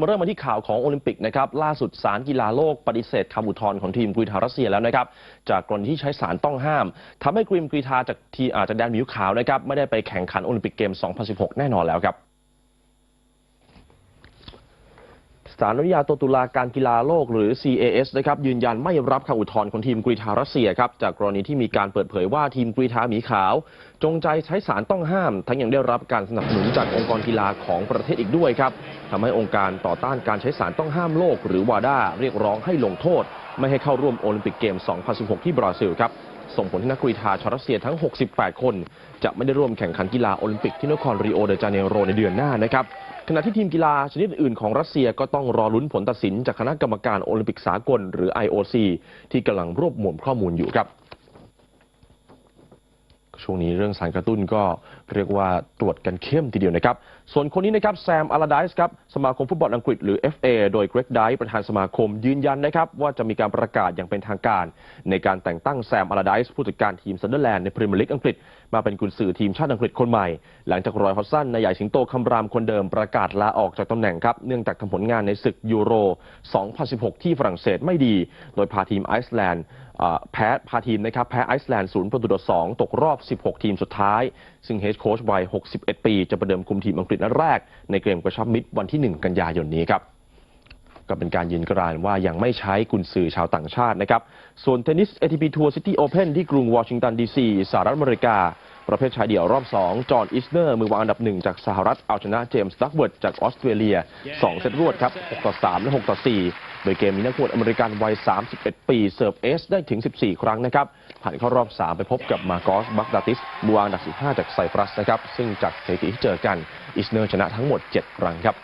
มาเริ่มมาที่ข่าวของโอลิมปิกนะครับล่าสุดสารกีฬาโลกปฏิเสธคำอุทธรณ์ของทีมกรีฑารัสเซียแล้วนะครับจากกรณีที่ใช้สารต้องห้ามทำให้กรีมกรีธาจากทีอาจากแดนมิวขาวนะครับไม่ได้ไปแข่งขันโอลิมปิกเกม 2016 แน่นอนแล้วครับ ศาลอนุญาโตตุลาการกีฬาโลกหรือ CAS นะครับยืนยันไม่รับคำอุทธรณ์ของทีมกรีฑารัสเซียครับจากกรณีที่มีการเปิดเผยว่าทีมกรีฑาหมีขาว จงใจใช้สารต้องห้าม ทั้งยังได้รับการสนับสนุนจากองค์กรกีฬาของประเทศอีกด้วยครับทำให้องค์การต่อต้านการใช้สารต้องห้ามโลก หรือวาดาเรียกร้องให้ลงโทษ ไม่ให้เข้าร่วมโอลิมปิกเกม 2016 ที่บราซิลครับส่งผลให้นักกรีฑาชาวรัสเซียทั้ง 68 คน จะไม่ได้ร่วมแข่งขันกีฬาโอลิมปิกที่นครริโอเดจาเนโรในเดือนหน้านะครับ ขณะที่ทีมกีฬาชนิดอื่นของรัสเซียก็ต้องรอลุ้นผลตัดสินจากคณะกรรมการโอลิมปิกสากลหรือ IOC ที่กำลังรวบรวมข้อมูลอยู่ครับ ช่วงนี้เรื่องสารกระตุ้นก็เรียกว่าตรวจกันเข้มทีเดียวนะครับ ส่วนคนนี้นะครับแซมอาราไดส์ครับสมาคมฟุตบอลอังกฤษหรือ FA โดยเกรกไดประธานสมาคมยืนยันนะครับ ว่าจะมีการประกาศอย่างเป็นทางการ ในการแต่งตั้งแซมอาราไดส์ผู้จัดการทีมซันเดอร์แลนด์ในพรีเมียร์ลีกอังกฤษมาเป็นกุนซือทีมชาติอังกฤษคนใหม่ หลังจากรอยฮอดสันในใหญ่สิงโตคำรามคนเดิมประกาศลาออกจากตำแหน่งครับเนื่องจากทำผลงานในศึกยูโร 2016 ที่ฝรั่งเศสไม่ดี โดยพาทีมไอซ์แลนด์ แพ้พาทีมนะครับ แพ้ไอซ์แลนด์ศูนย์ประตูต่อสองตกรอบ 16 ทีมสุดท้าย ซึ่งเฮดโค้ชวัย 61 ปี จะประเดิมคุมทีมอังกฤษนัดแรก ในเกมกระชับมิตรวันที่ 1 กันยายนนี้ครับก็เป็นการยืนกรานว่ายังไม่ใช้กุนซือชาวต่างชาตินะครับ ส่วนเทนนิส ATP Tour City Open ที่กรุงวอชิงตันดีซีสหรัฐอเมริกา ประเภทชายเดี่ยวรอบ 2 จอห์นอิสเนอร์ มือวางอันดับหนึ่งจากสหรัฐเอาชนะเจมส์ดักเวิร์ดจากออสเตรเลีย 2 เซตรวดครับ 6 ต่อ 3 และ 6 ต่อ 4 โดยเกมนี้นักบวชอเมริกันวัย 31 ปี เสิร์ฟเอสได้ถึง 14 ครั้งนะครับ ผ่านเข้ารอบ 3 ไปพบกับมาโกสบักดาติสมือวางอันดับ15 จากไซปรัสนะครับ ซึ่งจากสถิติที่เจอกัน อิสเนอร์ชนะทั้งหมด 7 ครั้งครับ